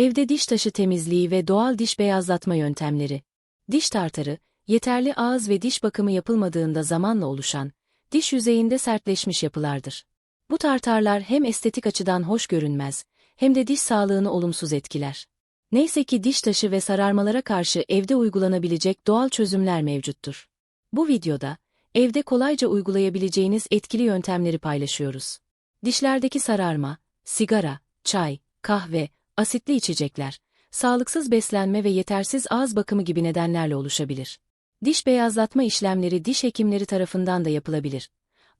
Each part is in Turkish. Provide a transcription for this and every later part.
Evde diş taşı temizliği ve doğal diş beyazlatma yöntemleri. Diş tartarı, yeterli ağız ve diş bakımı yapılmadığında zamanla oluşan, diş yüzeyinde sertleşmiş yapılardır. Bu tartarlar hem estetik açıdan hoş görünmez, hem de diş sağlığını olumsuz etkiler. Neyse ki diş taşı ve sararmalara karşı evde uygulanabilecek doğal çözümler mevcuttur. Bu videoda, evde kolayca uygulayabileceğiniz etkili yöntemleri paylaşıyoruz. Dişlerdeki sararma, sigara, çay, kahve, asitli içecekler, sağlıksız beslenme ve yetersiz ağız bakımı gibi nedenlerle oluşabilir. Diş beyazlatma işlemleri diş hekimleri tarafından da yapılabilir.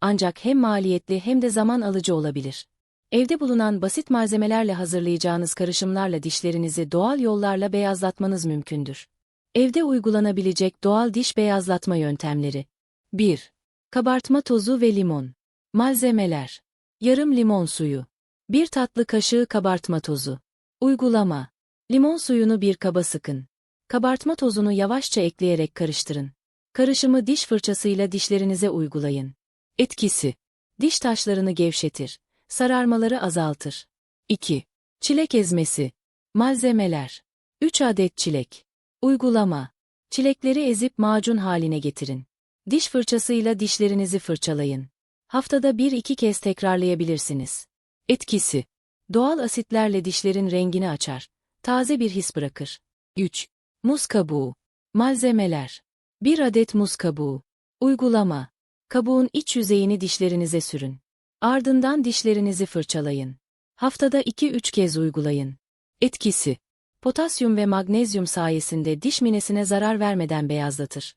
Ancak hem maliyetli hem de zaman alıcı olabilir. Evde bulunan basit malzemelerle hazırlayacağınız karışımlarla dişlerinizi doğal yollarla beyazlatmanız mümkündür. Evde uygulanabilecek doğal diş beyazlatma yöntemleri. 1. Kabartma tozu ve limon. Malzemeler. Yarım limon suyu. 1 tatlı kaşığı kabartma tozu. Uygulama. Limon suyunu bir kaba sıkın. Kabartma tozunu yavaşça ekleyerek karıştırın. Karışımı diş fırçasıyla dişlerinize uygulayın. Etkisi. Diş taşlarını gevşetir. Sararmaları azaltır. 2. Çilek ezmesi. Malzemeler. 3 adet çilek. Uygulama. Çilekleri ezip macun haline getirin. Diş fırçasıyla dişlerinizi fırçalayın. Haftada 1-2 kez tekrarlayabilirsiniz. Etkisi. Doğal asitlerle dişlerin rengini açar. Taze bir his bırakır. 3. Muz kabuğu. Malzemeler. 1 adet muz kabuğu. Uygulama. Kabuğun iç yüzeyini dişlerinize sürün. Ardından dişlerinizi fırçalayın. Haftada 2-3 kez uygulayın. Etkisi. Potasyum ve magnezyum sayesinde diş minesine zarar vermeden beyazlatır.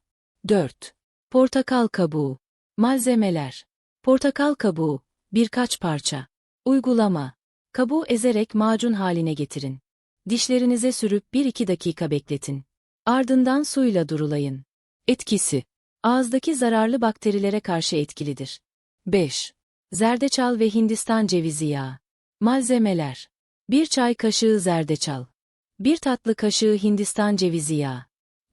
4. Portakal kabuğu. Malzemeler. Portakal kabuğu, birkaç parça. Uygulama. Kabuğu ezerek macun haline getirin. Dişlerinize sürüp 1-2 dakika bekletin. Ardından suyla durulayın. Etkisi. Ağızdaki zararlı bakterilere karşı etkilidir. 5. Zerdeçal ve Hindistan cevizi yağı. Malzemeler. 1 çay kaşığı zerdeçal. 1 tatlı kaşığı Hindistan cevizi yağı.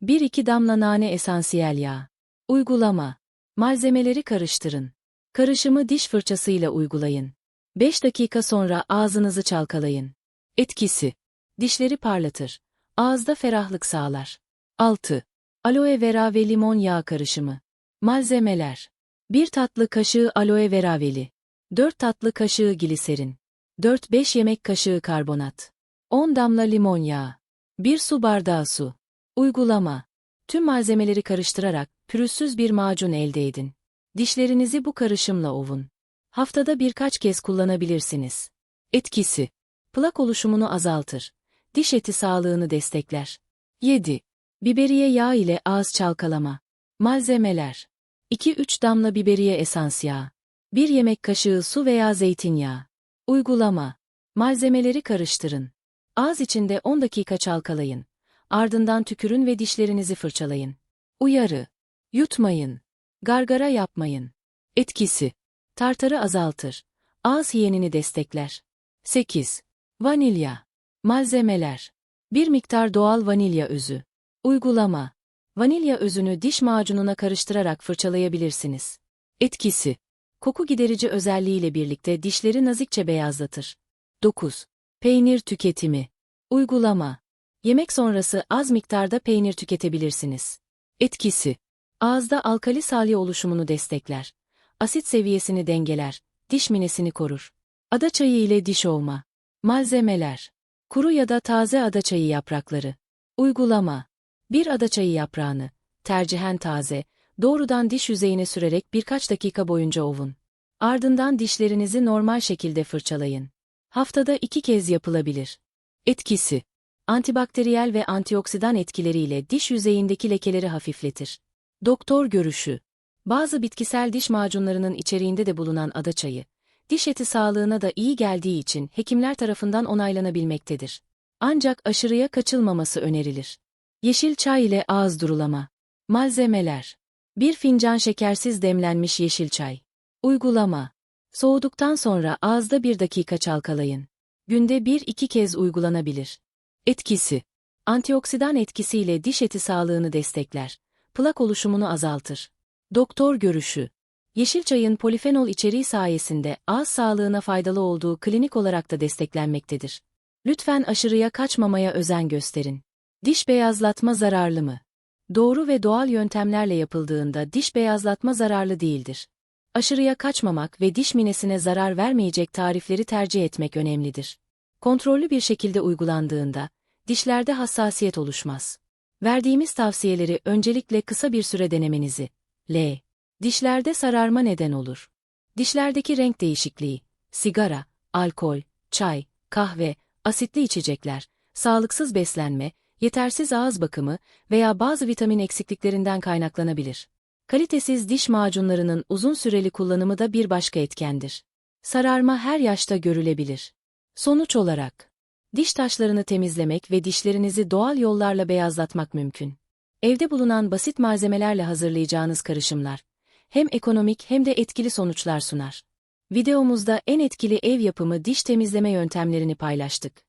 1-2 damla nane esansiyel yağı. Uygulama. Malzemeleri karıştırın. Karışımı diş fırçasıyla uygulayın. 5 dakika sonra ağzınızı çalkalayın. Etkisi. Dişleri parlatır. Ağızda ferahlık sağlar. 6. Aloe vera ve limon yağı karışımı. Malzemeler. 1 tatlı kaşığı aloe vera veli. 4 tatlı kaşığı gliserin. 4-5 yemek kaşığı karbonat. 10 damla limon yağı. 1 su bardağı su. Uygulama. Tüm malzemeleri karıştırarak pürüzsüz bir macun elde edin. Dişlerinizi bu karışımla ovun. Haftada birkaç kez kullanabilirsiniz. Etkisi. Plak oluşumunu azaltır. Diş eti sağlığını destekler. 7. Biberiye yağı ile ağız çalkalama. Malzemeler. 2-3 damla biberiye esans yağı. 1 yemek kaşığı su veya zeytinyağı. Uygulama. Malzemeleri karıştırın. Ağız içinde 10 dakika çalkalayın. Ardından tükürün ve dişlerinizi fırçalayın. Uyarı. Yutmayın. Gargara yapmayın. Etkisi. Tartarı azaltır. Ağız hiyenini destekler. 8. Vanilya. Malzemeler. Bir miktar doğal vanilya özü. Uygulama. Vanilya özünü diş macununa karıştırarak fırçalayabilirsiniz. Etkisi. Koku giderici özelliğiyle birlikte dişleri nazikçe beyazlatır. 9. Peynir tüketimi. Uygulama. Yemek sonrası az miktarda peynir tüketebilirsiniz. Etkisi. Ağızda alkali salya oluşumunu destekler. Asit seviyesini dengeler, diş minesini korur. Ada çayı ile diş ovma. Malzemeler. Kuru ya da taze ada çayı yaprakları. Uygulama. Bir ada çayı yaprağını, tercihen taze, doğrudan diş yüzeyine sürerek birkaç dakika boyunca ovun. Ardından dişlerinizi normal şekilde fırçalayın. Haftada iki kez yapılabilir. Etkisi. Antibakteriyel ve antioksidan etkileriyle diş yüzeyindeki lekeleri hafifletir. Doktor görüşü. Bazı bitkisel diş macunlarının içeriğinde de bulunan ada çayı, diş eti sağlığına da iyi geldiği için hekimler tarafından onaylanabilmektedir. Ancak aşırıya kaçılmaması önerilir. Yeşil çay ile ağız durulama. Malzemeler. 1 fincan şekersiz demlenmiş yeşil çay. Uygulama. Soğuduktan sonra ağızda 1 dakika çalkalayın. Günde 1-2 kez uygulanabilir. Etkisi. Antioksidan etkisiyle diş eti sağlığını destekler. Plak oluşumunu azaltır. Doktor görüşü. Yeşil çayın polifenol içeriği sayesinde ağız sağlığına faydalı olduğu klinik olarak da desteklenmektedir. Lütfen aşırıya kaçmamaya özen gösterin. Diş beyazlatma zararlı mı? Doğru ve doğal yöntemlerle yapıldığında diş beyazlatma zararlı değildir. Aşırıya kaçmamak ve diş minesine zarar vermeyecek tarifleri tercih etmek önemlidir. Kontrollü bir şekilde uygulandığında, dişlerde hassasiyet oluşmaz. Verdiğimiz tavsiyeleri öncelikle kısa bir süre denemenizi. L. Dişlerde sararma neden olur. Dişlerdeki renk değişikliği, sigara, alkol, çay, kahve, asitli içecekler, sağlıksız beslenme, yetersiz ağız bakımı veya bazı vitamin eksikliklerinden kaynaklanabilir. Kalitesiz diş macunlarının uzun süreli kullanımı da bir başka etkendir. Sararma her yaşta görülebilir. Sonuç olarak, diş taşlarını temizlemek ve dişlerinizi doğal yollarla beyazlatmak mümkün. Evde bulunan basit malzemelerle hazırlayacağınız karışımlar, hem ekonomik hem de etkili sonuçlar sunar. Videomuzda en etkili ev yapımı diş temizleme yöntemlerini paylaştık.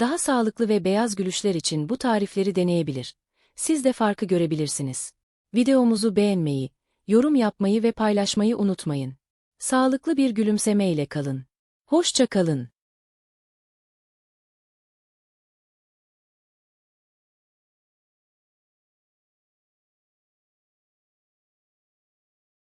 Daha sağlıklı ve beyaz gülüşler için bu tarifleri deneyebilir. Siz de farkı görebilirsiniz. Videomuzu beğenmeyi, yorum yapmayı ve paylaşmayı unutmayın. Sağlıklı bir gülümseme ile kalın. Hoşça kalın.